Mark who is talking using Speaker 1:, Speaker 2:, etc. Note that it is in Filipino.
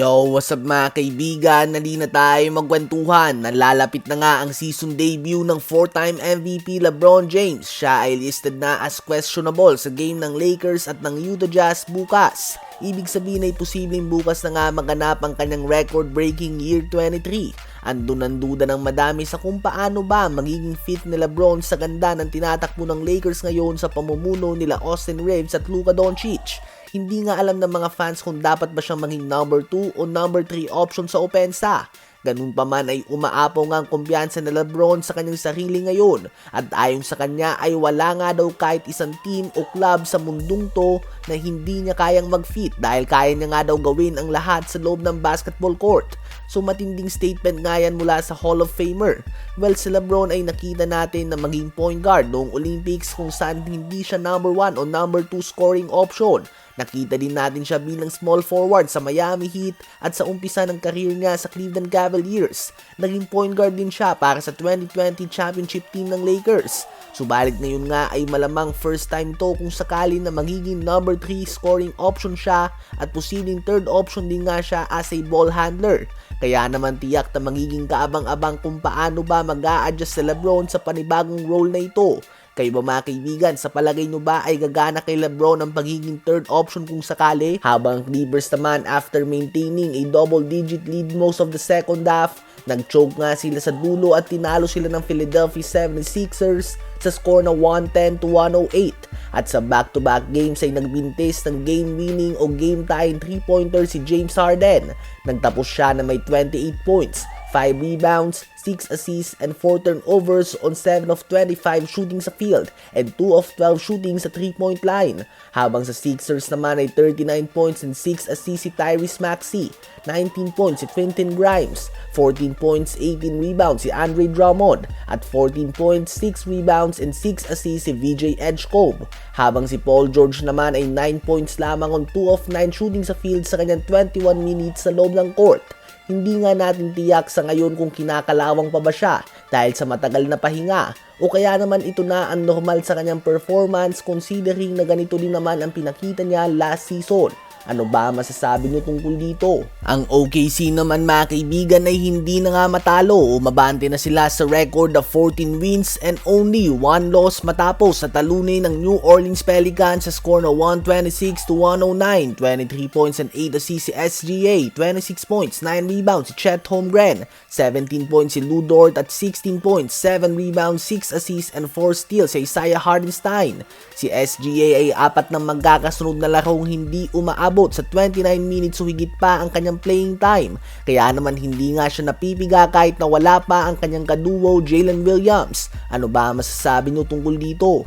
Speaker 1: Yo, what's up mga kaibigan? Nali na tayo magkwentuhan. Nalalapit na nga ang season debut ng 4-time MVP LeBron James. Siya ay listed na as questionable sa game ng Lakers at ng Utah Jazz bukas. Ibig sabihin ay posibleng bukas na nga maganap ang kanyang record-breaking year 23. Andun ang duda ng madami sa kung paano ba magiging fit ni Lebron sa ganda ng tinatakbo ng Lakers ngayon sa pamumuno nila Austin Reeves at Luka Doncic. Hindi nga alam ng mga fans kung dapat ba siyang maging number 2 o number 3 option sa opensa. Ganun pa man ay umaapaw nga ang kumpiyansa ni Lebron sa kanyang sarili ngayon at ayon sa kanya ay wala nga daw kahit isang team o club sa mundong to na hindi niya kayang mag-fit dahil kaya niya nga daw gawin ang lahat sa loob ng basketball court. So matinding statement nga yan mula sa Hall of Famer. Well, si Lebron ay nakita natin na maging point guard noong Olympics kung saan hindi siya number 1 o number 2 scoring option. Nakita din natin siya bilang small forward sa Miami Heat at sa umpisa ng career niya sa Cleveland Cavaliers. Naging point guard din siya para sa 2020 championship team ng Lakers. Subalit ngayon nga ay malamang first time to kung sakali na magiging number 3 scoring option siya at posibleng third option din nga siya as a ball handler. Kaya naman tiyak na magiging kaabang-abang kung paano ba mag adjust si Lebron sa panibagong role na ito. Kayo ba mga kaibigan, sa palagay nyo ba ay gagana kay Lebron ang pagiging third option kung sakali? Habang Clippers naman after maintaining a double digit lead most of the second half, nag-choke nga sila sa dulo at tinalo sila ng Philadelphia 76ers sa score na 110 to 108. At sa back-to-back games ay nagbintis ng game-winning o game-tying 3-pointer si James Harden. Nagtapos siya na may 28 points, 5 rebounds, 6 assists, and 4 turnovers on 7 of 25 shooting sa field and 2 of 12 shooting sa 3-point line. Habang sa Sixers naman ay 39 points and 6 assists si Tyrese Maxey, 19 points si Quentin Grimes, 14 points, 18 rebounds si Andre Drummond, at 14 points, 6 rebounds, and 6 assists si VJ Edgecombe. Habang si Paul George naman ay 9 points lamang on 2 of 9 shooting sa field sa kanyang 21 minutes sa loob ng court hindi nga natin tiyak sa ngayon kung kinakalawang pa ba siya dahil sa matagal na pahinga o kaya naman ito na ang normal sa kanyang performance considering na ganito din naman ang pinakita niya last season. Ano ba masasabi niyo tungkol dito? Ang OKC naman mga kaibigan ay hindi na nga matalo o mabante na sila sa record of 14 wins and only 1 loss matapos sa talunin ng New Orleans Pelicans sa score na 126 to 109, 23 points and 8 assists si SGA, 26 points, 9 rebounds si Chet Holmgren, 17 points si Lou Dort at 16 points, 7 rebounds, 6 assists and 4 steals si Isaiah Hardenstein. Si SGA ay apat na magkakasunod na larong hindi umaabot sa 29 minutes o higit pa ang kanyang playing time. Kaya naman hindi nga siya napipiga kahit na wala pa ang kanyang kaduo Jalen Williams. Ano ba masasabi niyo tungkol dito?